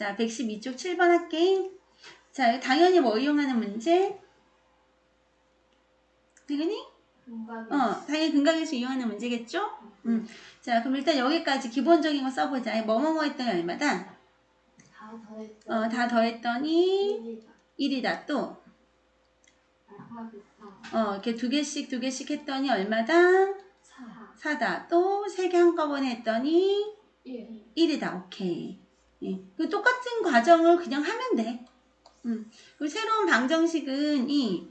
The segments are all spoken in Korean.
자, 112쪽 7번 할게. 자, 당연히 뭐 이용하는 문제? 당연히? 어, 당연히 근각에서 이용하는 문제겠죠? 음. 자, 그럼 일단 여기까지 기본적인 거 써보자. 뭐뭐뭐 했더니 얼마다? 다 더했죠. 어, 다 더했더니 1이다. 또, 알파벳 어, 이렇게 두 개씩 두 개씩 했더니 얼마다? 4 4다. 또, 세 개 한꺼번에 했더니 1 1이다. 오케이. 예. 그 똑같은 과정을 그냥 하면 돼. 음. 그리고 새로운 방정식은 이,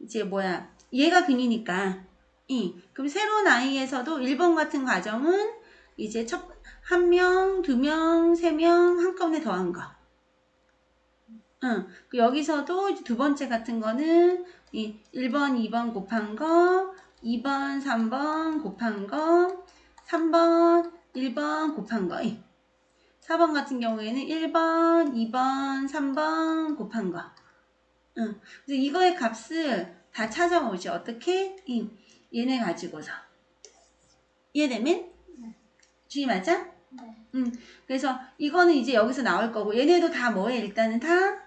이제 뭐야, 얘가 근이니까. 이. 그럼 새로운 아이에서도 1번 같은 과정은 이제 첫, 한 명, 두 명, 세 명 한꺼번에 더한 거. 응. 그 여기서도 두 번째 같은 거는 이 1번, 2번 곱한 거, 2번, 3번 곱한 거, 3번, 1번 곱한 거. 이. 4번 같은 경우에는 1번, 2번, 3번 곱한 거. 응. 그래서 이거의 값을 다 찾아오지. 어떻게? 이. 얘네 가지고서. 이해되면? 네. 주의 맞아? 네. 그래서 이거는 이제 여기서 나올 거고 얘네도 다 뭐해? 일단은 다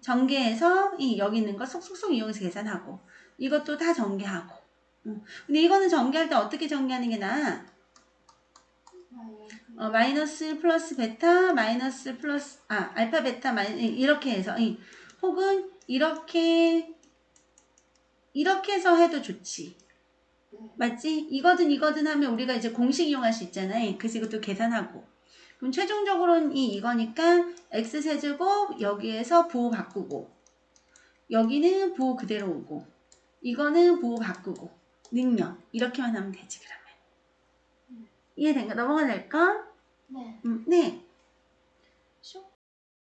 전개해서 이 여기 있는 거 쏙쏙쏙 이용해서 계산하고 이것도 다 전개하고. 응. 근데 이거는 전개할 때 어떻게 전개하는 게 나아? 어, 마이너스 플러스 베타 마이너스 플러스 아 알파 베타 마이 이렇게 해서 이, 혹은 이렇게 이렇게 해서 해도 좋지. 맞지? 이거든 이거든 하면 우리가 이제 공식 이용할 수 있잖아요 그래서 이것도 계산하고. 그럼 최종적으로는 이 이거니까 x 세제곱 여기에서 부호 바꾸고 여기는 부호 그대로 오고 이거는 부호 바꾸고 능력. 이렇게만 하면 되지 그러면 이해된가 넘어가 될까? 네. 음, 네.